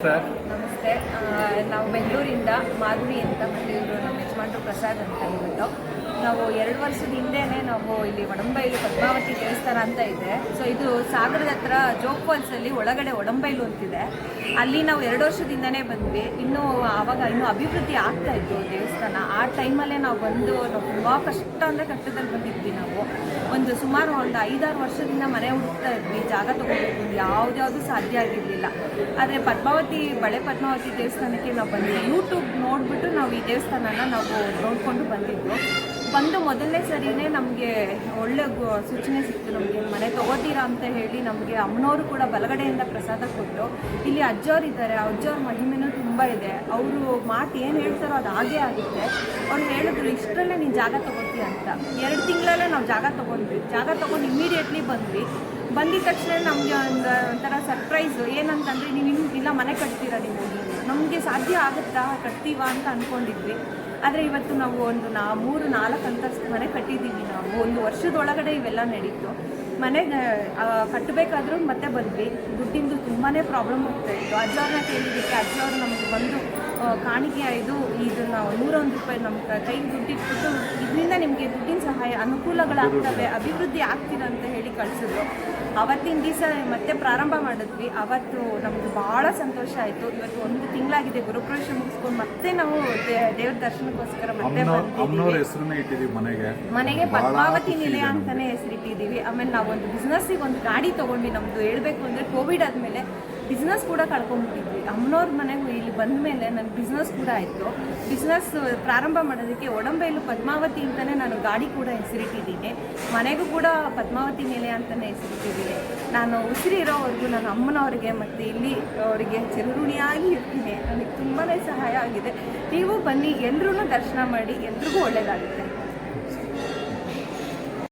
Sir. ನಮಸ್ತೆ. ನಾವು ಬೆಂಗಳೂರಿಂದ ಮಾಧುರಿ ಅಂತ ಮತ್ತು ಇವರು ನಮ್ಮ ಯಜಮಾನ್ರು ಪ್ರಸಾದ್ ಅಂತ ಇವತ್ತು ನಾವು ಎರಡು ವರ್ಷದ ಹಿಂದೆನೇ ನಾವು ಇಲ್ಲಿ ಒಡಂಬೈಲು ಪದ್ಮಾವತಿ ದೇವಸ್ಥಾನ ಅಂತ ಇದೆ. ಸೊ ಇದು ಸಾಗರದ ಹತ್ರ ಜೋಗ್ ಫಾಲ್ಸಲ್ಲಿ ಒಳಗಡೆ ಒಡಂಬೈಲು ಅಂತಿದೆ. ಅಲ್ಲಿ ನಾವು ಎರಡು ವರ್ಷದಿಂದನೇ ಬಂದ್ವಿ. ಇನ್ನೂ ಆವಾಗ ಇನ್ನೂ ಅಭಿವೃದ್ಧಿ ಆಗ್ತಾ ಇತ್ತು ದೇವಸ್ಥಾನ. ಆ ಟೈಮಲ್ಲೇ ನಾವು ಬಂದು ನಾವು ತುಂಬ ಕಷ್ಟ ಅಂದರೆ ಕಷ್ಟದಲ್ಲಿ ಬಂದಿದ್ವಿ ನಾವು. ಒಂದು ಸುಮಾರು ಒಂದು ಐದಾರು ವರ್ಷದಿಂದ ಮನೆ ಹುಡುಕ್ತಾ ಇದ್ವಿ. ಜಾಗ ತೊಗೊಬೇಕು ಯಾವುದ್ಯಾವುದು ಸಾಧ್ಯ ಆಗಿರಲಿಲ್ಲ. ಆದರೆ ಪದ್ಮಾವತಿ, ಬಳೆ ಪದ್ಮಾವತಿ ದೇವಸ್ಥಾನಕ್ಕೆ ನಾವು ಬಂದ್ವಿ. ಯೂಟ್ಯೂಬ್ ನೋಡಿಬಿಟ್ಟು ನಾವು ಈ ದೇವಸ್ಥಾನನ ನಾವು ನೋಡಿಕೊಂಡು ಬಂದಿದ್ದು. ಬಂದು ಮೊದಲನೇ ಸರಿನೇ ನಮಗೆ ಒಳ್ಳೆ ಸೂಚನೆ ಸಿಕ್ತು ನಮಗೆ, ಮನೆ ತಗೋತೀರಾ ಅಂತ ಹೇಳಿ ನಮಗೆ ಅಮ್ಮನವರು ಕೂಡ ಬಲಗಡೆಯಿಂದ ಪ್ರಸಾದ ಕೊಟ್ಟು, ಇಲ್ಲಿ ಅಜ್ಜವ್ರು ಇದ್ದಾರೆ, ಅಜ್ಜವ್ರ ಮಹಿಮೆನೂ ತುಂಬ ಇದೆ. ಅವರು ಮಾತು ಏನು ಹೇಳ್ತಾರೋ ಅದು ಹಾಗೇ ಆಗುತ್ತೆ. ಅವ್ರು ಹೇಳಿದ್ರು, ಇಷ್ಟರಲ್ಲೇ ನೀನು ಜಾಗ ತಗೋತೀಯ ಅಂತ. ಎರಡು ತಿಂಗಳಲ್ಲೇ ನಾವು ಜಾಗ ತೊಗೊಂಡ್ವಿ. ಜಾಗ ತೊಗೊಂಡು ಇಮಿಡಿಯೇಟ್ಲಿ ಬಂದ್ವಿ. ಬಂದಿದ ತಕ್ಷಣ ನಮಗೆ ಒಂದು, ಒಂಥರ ಸರ್ಪ್ರೈಸು ಏನಂತಂದರೆ ನೀವು ಇಲ್ಲ, ಮನೆ ಕಟ್ತೀರಾ ನೀವು? ನಮಗೆ ಸಾಧ್ಯ ಆಗುತ್ತಾ? ಕಟ್ತೀವಾ ಅಂತ ಅಂದ್ಕೊಂಡಿದ್ವಿ ಆದರೆ ಇವತ್ತು ನಾವು ಒಂದು ನಾ ಮೂರು, ನಾಲ್ಕು ಅಂತಸ್ತು ಮನೆ ಕಟ್ಟಿದ್ದೀವಿ ನಾವು. ಒಂದು ವರ್ಷದೊಳಗಡೆ ಇವೆಲ್ಲ ನಡೀತು. ಮನೆಗೆ ಕಟ್ಟಬೇಕಾದ್ರೂ ಮತ್ತೆ ಬಂದ್ವಿ. ದುಡ್ಡಿಂದು ತುಂಬಾ ಪ್ರಾಬ್ಲಮ್ ಆಗ್ತಾ ಇತ್ತು. ಅಜ್ಜವ್ರನ್ನ ಕೇಳಿದ್ದಕ್ಕೆ ಅಜ್ಜವ್ರು ನಮಗೆ ಬಂದು ಕಾಣಿಕೆ ಇದು ಇದನ್ನು ನೂರೊಂದು ರೂಪಾಯಿ ನಮ್ಮ ಕೈ ದುಡ್ಡಿಟ್ಬಿಟ್ಟು ಇದರಿಂದ ನಿಮಗೆ ದುಡ್ಡಿನ ಸಹಾಯ ಅನುಕೂಲಗಳಾಗ್ತವೆ ಅಭಿವೃದ್ಧಿ ಆಗ್ತೀರ ಅಂತ ಹೇಳಿ ಕಳಿಸಿದ್ರು. ಅವತ್ತಿನ ದಿವಸ ಮತ್ತೆ ಪ್ರಾರಂಭ ಮಾಡಿದ್ವಿ. ಅವತ್ತು ನಮ್ಗೆ ಭಾಳ ಸಂತೋಷ ಆಯಿತು. ಇವತ್ತು ಒಂದು ತಿಂಗಳಾಗಿದೆ ಗುರುಪ್ರವೇಶ ಮುಗಿಸ್ಕೊಂಡು ಮತ್ತೆ ನಾವು ದೇವ್ರ ದರ್ಶನಕ್ಕೋಸ್ಕರ ಮತ್ತೆ ಮನೆಗೆ. ಮನೆಗೆ ಪದ್ಮಾವತಿ ನಿಲಯ ಅಂತಾನೆ ಹೆಸರಿಟ್ಟಿದ್ದೀವಿ. ಆಮೇಲೆ ನಾವು ಒಂದು ಬಿಸ್ನೆಸ್ಸಿಗೆ ಒಂದು ಗಾಡಿ ತೊಗೊಂಡು ನಮ್ದು ಹೇಳ್ಬೇಕು ಅಂದರೆ ಕೋವಿಡ್ ಆದಮೇಲೆ ಬಿಸ್ನೆಸ್ ಕೂಡ ಕಳ್ಕೊಂಡ್ಬಿಟ್ಟಿದ್ವಿ. ಅಮ್ಮನವ್ರ ಮನೆಗೆ ಇಲ್ಲಿ ಬಂದ ಮೇಲೆ ನನ್ನ ಬಿಸ್ನೆಸ್ ಕೂಡ ಆಯಿತು. ಬಿಸ್ನೆಸ್ ಪ್ರಾರಂಭ ಮಾಡೋದಕ್ಕೆ ಒಡಂಬೈಲು ಪದ್ಮಾವತಿ ಅಂತಲೇ ನಾನು ಗಾಡಿ ಕೂಡ ಹೆಸರಿಟ್ಟಿದ್ದೀನಿ. ಮನೆಗೂ ಕೂಡ ಪದ್ಮಾವತಿ ನೆಲೆ ಅಂತಲೇ ಹೆಸರಿಟ್ಟಿದ್ದೀನಿ. ನಾನು ಉಸಿರಿರೋವರೆಗೂ ನನ್ನ ಅಮ್ಮನವ್ರಿಗೆ ಮತ್ತು ಇಲ್ಲಿ ಅವರಿಗೆ ಚಿರಋಣಿಯಾಗಿ ಇರ್ತೀನಿ. ನನಗೆ ತುಂಬಾ ಸಹಾಯ ಆಗಿದೆ. ನೀವು ಬನ್ನಿ ಎಲ್ಲರೂ ದರ್ಶನ ಮಾಡಿ, ಎಲ್ರಿಗೂ ಒಳ್ಳೆಯದಾಗುತ್ತೆ